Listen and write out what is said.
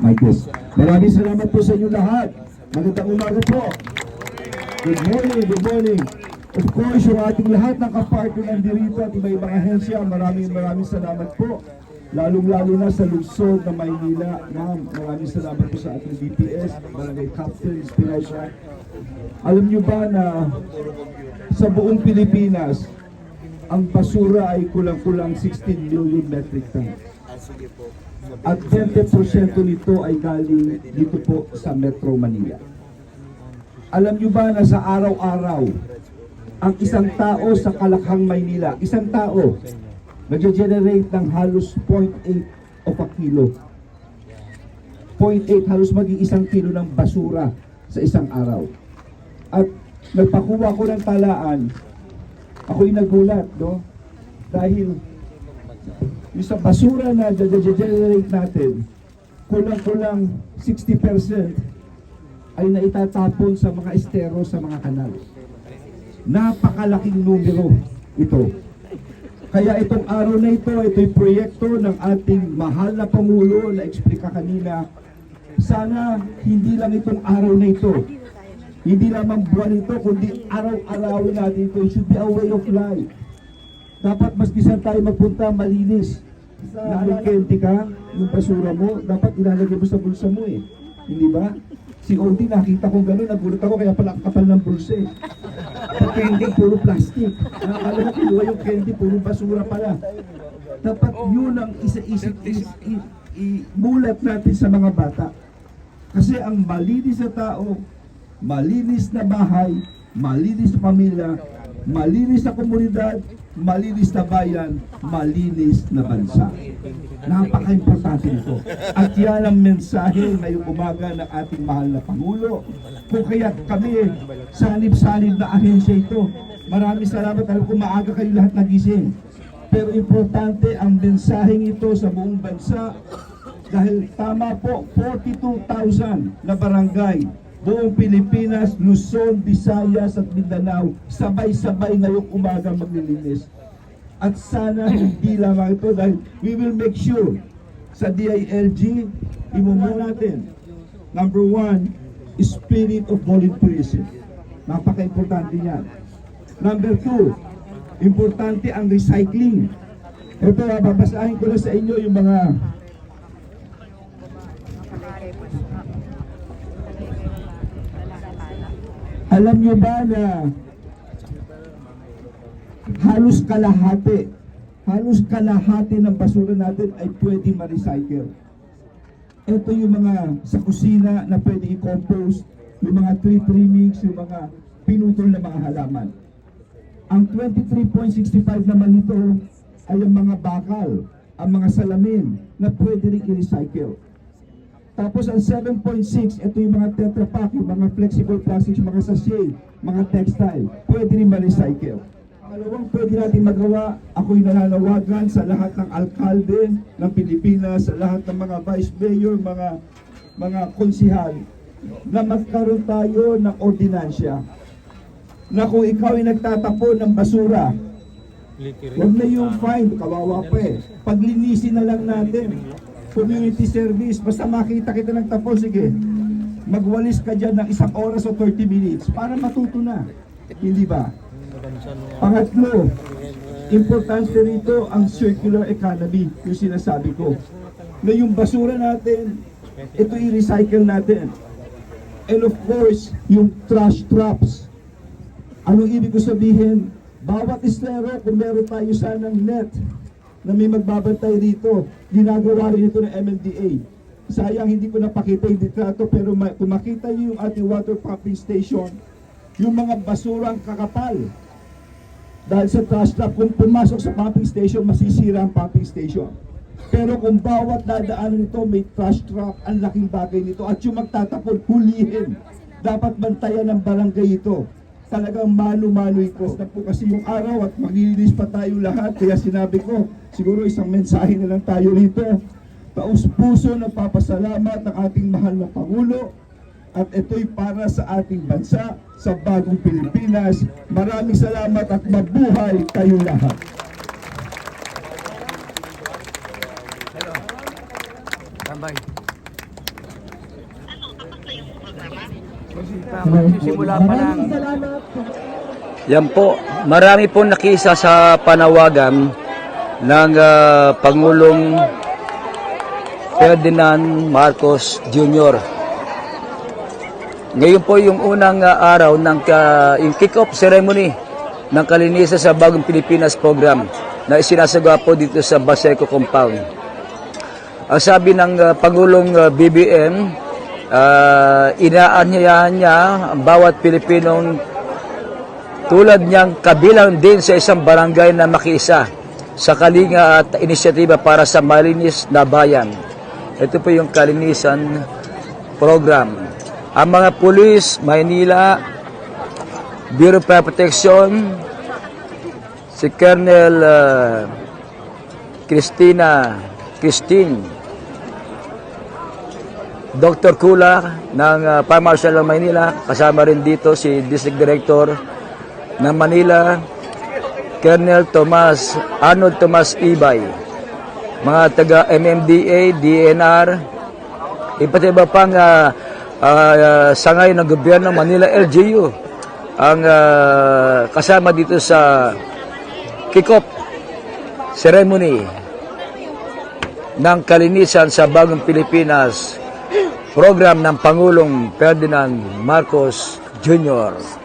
Michael. Maraming salamat po sa inyo lahat. Magandang umaga po. Good morning, good morning. Of course, yung ating lahat ng kapartner nandirito at iba-ibang ahensya, maraming maraming salamat po. Lalong-lalo na sa lungsod ng Maynila. Ma'am, maraming salamat po sa ating DPS, Barangay Captain Espinosa. Alam niyo ba na sa buong Pilipinas, ang basura ay kulang-kulang 16 million metric tons. At 20% nito ay galing dito po sa Metro Manila. Alam niyo ba na sa araw-araw, ang isang tao sa Kalakhang, Maynila, isang tao, nag-generate ng halos 0.8 of a kilo. 0.8 halos maging isang kilo ng basura sa isang araw. At nagpakuha ko ng talaan, ako'y nagulat, no? Dahil yung sa basura na generate natin, kulang-kulang 60% ay naitatapon sa mga estero sa mga kanal. Napakalaking numero ito. Kaya itong araw na ito, ito'y proyekto ng ating mahal na Pangulo na eksplika kanina. Sana hindi lang itong araw na ito, hindi lamang buwan ito, kundi araw-arawin natin ito. It should be a way of life. Dapat maski saan tayo magpunta, malinis. Na may candy ka, yung basura mo, dapat ilalagay mo sa bulsa mo eh. Hindi ba? Si Odi, nakita ko gano'n, nagulat ako, kaya pala kapal ng bulsa eh. Ang candy, puro plastic. Nakakala ko kinuha yung candy, puro basura pala. Dapat yun ang isa-isip, imulat natin sa mga bata. Kasi ang malinis na tao, malinis na bahay, malinis na pamilya, malinis na komunidad, malinis na bayan, malinis na bansa. Napaka-importante nito. At yan ang mensahe ngayong umaga ng ating mahal na Pangulo. Kung kaya kami, sanib-sanib na ahensya ito. Maraming salamat. Alam ko maaga kayo lahat nagising. Pero importante ang mensaheng ito sa buong bansa dahil tama po, 42,000 na barangay, buong Pilipinas, Luzon, Visayas at Mindanao, sabay-sabay ngayong umaga maglilinis. At sana hindi lamang ito dahil we will make sure sa DILG, imumo natin. Number one, spirit of volunteerism. Napaka-importante niyan. Number two, importante ang recycling. Ito, ah, babasahin ko na sa inyo yung mga Alam nyo ba na halos kalahati, halos kalahati ng basura natin ay pwede ma-recycle. Ito yung mga sa kusina na pwede i-compost, yung mga tree trimmings, yung mga pinutol na mga halaman. Ang 23.65 naman nito ay ang mga bakal, ang mga salamin na pwede rin i-recycle. Tapos ang 7.6, ito yung mga Tetra Pak, yung mga flexible plastics, mga sachet, mga textile, pwede rin ma-recycle. Pangalawang pwede natin magawa, ako'y nananawagan sa lahat ng alkalde ng Pilipinas, sa lahat ng mga vice mayor, mga mga konsihal, na magkaroon tayo ng ordinansya na kung ikaw ay nagtatapon ng basura, Huwag na yung fine, kawawa pa eh. Paglinisin na lang natin. Community service, basta makita kita ng tapon, sige. Magwalis ka dyan ng isang oras o 30 minutes para matuto na. Hindi ba? Pangatlo, importante rito ang circular economy, yung sinasabi ko. Na yung basura natin, ito i-recycle natin. And of course, yung trash traps. Anong ibig ko sabihin? Bawat estero, kung meron tayo sanang net na may magbabantay dito, ginagawa rin ito ng MMDA. Sayang hindi ko napakita yung litrato pero kung makita niyo yung ating water pumping station, yung mga basura ang kakapal. Dahil sa trash trap, kung pumasok sa pumping station, masisira ang pumping station. Pero kung bawat dadaanan nito may trash trap, ang laking bagay nito. At yung magtatapon, hulihin. Dapat bantayan ng barangay ito. Talagang mano-mano ito. Na po kasi yung araw at maglilinis pa tayo lahat. Kaya sinabi ko, siguro isang mensahe na lang tayo rito. Taus-puso na papasalamat ng ating mahal na Pangulo at ito'y para sa ating bansa, sa bagong Pilipinas. Maraming salamat at mabuhay kayo lahat. Tambay. Simula pa lang. Yan po, marami po nakisa sa panawagan ng ah, Pangulong Ferdinand Marcos Jr. Ngayon po yung unang ah, araw ng ka- yung kick-off ceremony ng Kalinisan sa Bagong Pilipinas program na isinasagawa po dito sa Baseco Compound. Ang sabi ng ah, Pangulong ah, BBM, uh, inaanyayahan niya ang bawat Pilipinong tulad niyang kabilang din sa isang barangay na makiisa sa kalinga at inisyatiba para sa malinis na bayan. Ito po yung kalinisan program. Ang mga pulis, Maynila, Bureau of Protection, si Colonel uh, Christina Christine Dr. Kula ng uh, Fire Marshal ng Maynila, kasama rin dito si District Director ng Manila, Colonel Tomas, Arnold Tomas Ibay, mga taga MMDA, DNR, iba't iba pang uh, uh, sangay ng gobyerno Manila LGU ang uh, kasama dito sa kick-off ceremony ng kalinisan sa Bagong Pilipinas program ng Pangulong Ferdinand Marcos Jr.